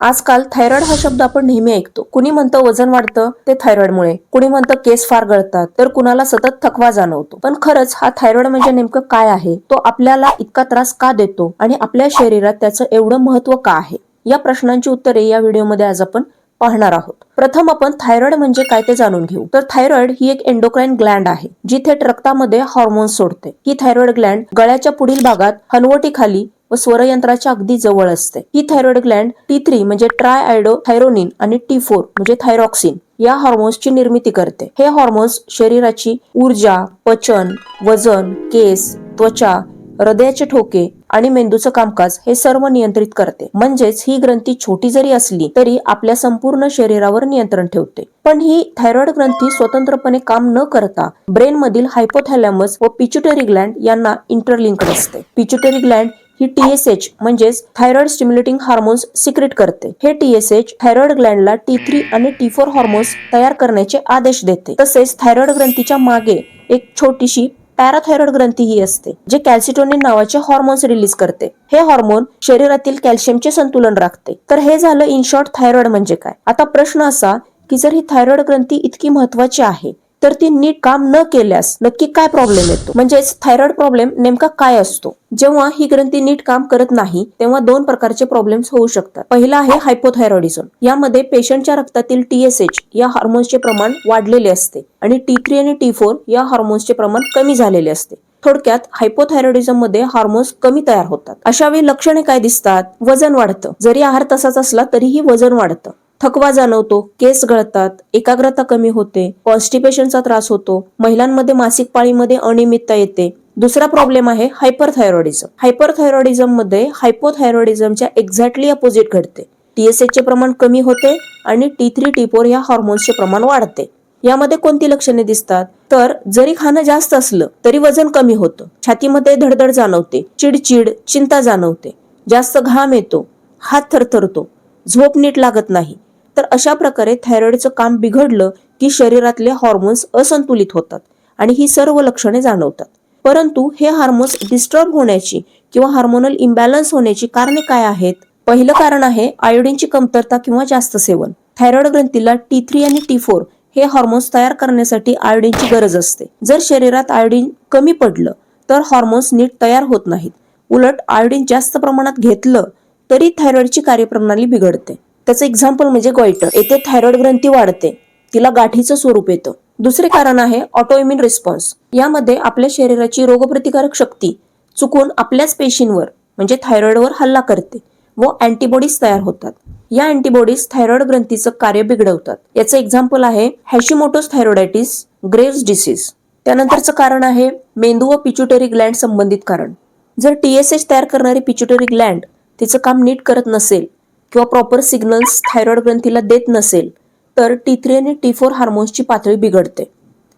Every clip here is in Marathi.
आजकाल थायरॉइड हा शब्द आपण नेहमी ऐकतो. कुणी म्हणतं वजन वाढतं ते थायरॉइडमुळे. कुणी म्हणतं केस फार गळतात तर कुणाला सतत थकवा जाणवतो. पण खरंच हा थायरॉइड म्हणजे नेमकं काय आहे? तो आपल्याला इतका त्रास का देतो? आणि आपल्या शरीरात त्याचं एवढं महत्त्व का आहे? या प्रश्नांची उत्तरे या व्हिडिओमध्ये आज आपण पाहणार आहोत. प्रथम आपण थायरॉइड म्हणजे काय ते जाणून घेऊ. तर थायरॉइड ही एक एंडोक्राईन ग्लँड आहे जी थेट रक्तामध्ये हॉर्मोन्स सोडते. ही थायरॉइड ग्लँड गळ्याच्या पुढील भागात हनवटीखाली व स्वरयंत्राच्या अगदी जवळ असते. ही थायरॉइड ग्लँड टी थ्री म्हणजे ट्राय आयडो थायरोनिन आणि टी फोर म्हणजे थायरॉक्सिन या हॉर्मोन्सची निर्मिती करते. हे हॉर्मोन्स शरीराची ऊर्जा पचन वजन केस त्वचा हृदयाचे ठोके आणि मेंदूचं कामकाज हे सर्व नियंत्रित करते. म्हणजेच ही ग्रंथी छोटी जरी असली तरी आपल्या संपूर्ण शरीरावर नियंत्रण ठेवते. पण ही थायरॉइड ग्रंथी स्वतंत्रपणे काम न करता ब्रेन मधील हायपोथॅलॅमस व पिच्युटरी ग्लँड यांना इंटरलिंक असते. पिच्युटरी ग्लँड ही टीएसएच म्हणजेच थायरॉइड स्टिम्युलेटिंग हार्मोन्स सिक्रेट करते. हे टीएसएच थायरॉइड ग्लँडला टी थ्री आणि टी फोर हॉर्मोन्स तयार करण्याचे आदेश देते. तसेच थायरॉइड ग्रंथीच्या मागे एक छोटीशी पॅराथायरॉइड ग्रंथी ही असते जे कॅल्सिटोनिन नावाचे हॉर्मोन्स रिलीज करते. हे हॉर्मोन शरीरातील कॅल्शियमचे संतुलन राखते. तर हे झालं इन शॉर्ट थायरॉइड म्हणजे काय? आता प्रश्न असा की जर ही थायरॉइड ग्रंथी इतकी महत्वाची आहे तर ती नीट काम न केल्यास नक्की काय प्रॉब्लेम येतो? म्हणजेच थायरॉइड प्रॉब्लेम नेमका काय असतो? जेव्हा ही ग्रंथी नीट काम करत नाही तेव्हा दोन प्रकारचे प्रॉब्लेम्स होऊ शकतात. पहिला आहे हायपोथायरॉइडिझम यामध्ये पेशंटच्या रक्तातील टीएसएच या हार्मोन्सचे प्रमाण वाढलेले असते आणि टी थ्री आणि टी फोर या हार्मोन्सचे प्रमाण कमी झालेले असते. थोडक्यात हायपोथायरॉइडिझममध्ये हार्मोन्स कमी तयार होतात. अशा वेळी लक्षणे काय दिसतात? वजन वाढतं. जरी आहार तसाच असला तरीही वजन वाढतं. थकवा जाणवतो केस गळतात एकाग्रता कमी होते कॉन्स्टिपेशनचा त्रास होतो महिलांमध्ये मासिक पाळीमध्ये अनियमितता येते. दुसरा प्रॉब्लेम आहे हायपरथायरॉइडिझम. हायपरथायरॉइडिझममध्ये हायपोथायरॉइडिझमच्या एक्झॅक्टली अपोजिट घडते. टीएसएच चे प्रमाण कमी होते आणि टी थ्री टी फोर या हॉर्मोन्सचे प्रमाण वाढते. यामध्ये कोणती लक्षणे दिसतात? तर जरी खाणं जास्त असलं तरी वजन कमी होतं. छातीमध्ये धडधड जाणवते चिडचिड चिंता जाणवते. जास्त घाम येतो हात थरथरतो. झोप नीट लागत नाही. तर अशा प्रकारे थायरॉइडचं काम बिघडलं की शरीरातले हॉर्मोन्स असंतुलित होतात आणि ही सर्व लक्षणे जाणवतात. परंतु हे हार्मोन्स डिस्टर्ब होण्याची किंवा हार्मोनल इम्बॅलन्स होण्याची कारणे काय आहेत? पहिलं कारण आहे आयोडीनची कमतरता किंवा जास्त सेवन. थायरॉइड ग्रंथीला टी थ्री आणि टी फोर हे हॉर्मोन्स तयार करण्यासाठी आयोडीनची गरज असते. जर शरीरात आयोडीन कमी पडलं तर हॉर्मोन्स नीट तयार होत नाहीत. उलट आयोडीन जास्त प्रमाणात घेतलं तरी थायरॉइडची कार्यप्रणाली बिघडते. त्याचं एक्झाम्पल म्हणजे गोइटर येथे थायरॉइड ग्रंथी वाढते. तिला गाठीचं स्वरूप येतं. दुसरे कारण आहे ऑटोइम्युन रिस्पॉन्स यामध्ये आपल्या शरीराची रोगप्रतिकारक शक्ती चुकून आपल्याच पेशींवर म्हणजे थायरॉइडवर हल्ला करते व अँटीबॉडीज तयार होतात. या अँटीबॉडीज थायरॉइड ग्रंथीचं कार्य बिघडवतात. याचं एक्झाम्पल आहे हॅशिमोटोस थायरॉइडायटिस ग्रेव्स डिसीज त्यानंतरचं कारण आहे मेंदू व पिच्युटरी ग्लँड संबंधित कारण. जर टीएसएच तयार करणारी पिच्युटरी ग्लँड तिचं काम नीट करत नसेल किंवा प्रॉपर सिग्नल्स थायरॉइड ग्रंथीला देत नसेल तर टी थ्री आणि टी फोर हार्मोन्सची पातळी बिघडते.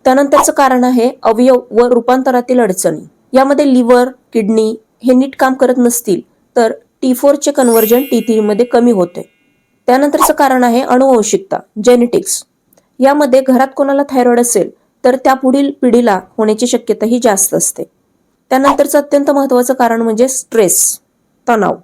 त्यानंतरचं कारण आहे अवयव व रूपांतरातील अडचणी. यामध्ये लिव्हर किडनी हे नीट काम करत नसतील तर टी फोरचे कन्व्हर्जन टी थ्रीमध्ये कमी होते. त्यानंतरचं कारण आहे अनुवंशिकता जेनेटिक्स यामध्ये घरात कोणाला थायरॉइड असेल तर त्या पुढील पिढीला होण्याची शक्यता ही जास्त असते. त्यानंतरचं अत्यंत महत्वाचं कारण म्हणजे स्ट्रेस तणाव.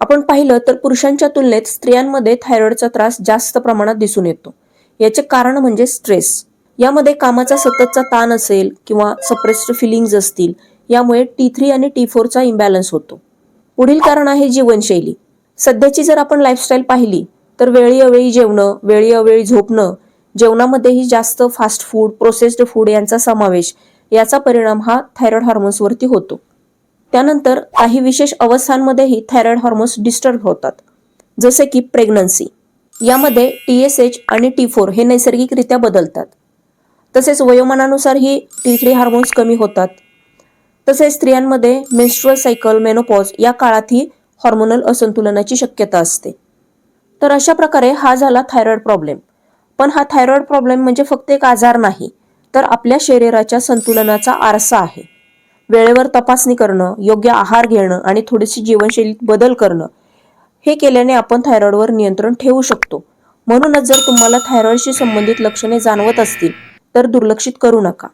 आपण पाहिलं तर पुरुषांच्या तुलनेत स्त्रियांमध्ये थायरॉइडचा त्रास जास्त प्रमाणात दिसून येतो. याचे कारण म्हणजे स्ट्रेस यामध्ये कामाचा सततचा ताण असेल किंवा सप्रेस्ड फिलिंग्ज असतील यामुळे टी थ्री आणि टी फोरचा इम्बॅलन्स होतो. पुढील कारण आहे जीवनशैली. सध्याची जर आपण लाईफस्टाईल पाहिली तर वेळी अवेळी जेवणं वेळी अवेळी झोपणं जेवणामध्येही जास्त फास्ट फूड प्रोसेस्ड फूड यांचा समावेश याचा परिणाम हा थायरॉइड हार्मोन्सवरती होतो. त्यानंतर काही विशेष अवस्थांमध्येही थायरॉइड हॉर्मोन्स डिस्टर्ब होतात जसे की प्रेग्नन्सी यामध्ये टी एस एच आणि टी फोर हे नैसर्गिकरित्या बदलतात. तसेच वयोमानानुसार ही टी थ्री हार्मोन्स कमी होतात. तसेच स्त्रियांमध्ये मेन्स्ट्रुअल सायकल मेनोपॉज या काळातही हॉर्मोनल असंतुलनाची शक्यता असते. तर अशा प्रकारे हा झाला थायरॉइड प्रॉब्लेम पण हा थायरॉइड प्रॉब्लेम म्हणजे फक्त एक आजार नाही तर आपल्या शरीराच्या संतुलनाचा आरसा आहे. वेळेवर तपासणी करणं योग्य आहार घेणं आणि थोडीशी जीवनशैलीत बदल करणं हे केल्याने आपण थायरॉईडवर नियंत्रण ठेवू शकतो. म्हणूनच जर तुम्हाला थायरॉईडशी संबंधित लक्षणे जाणवत असतील तर दुर्लक्षित करू नका.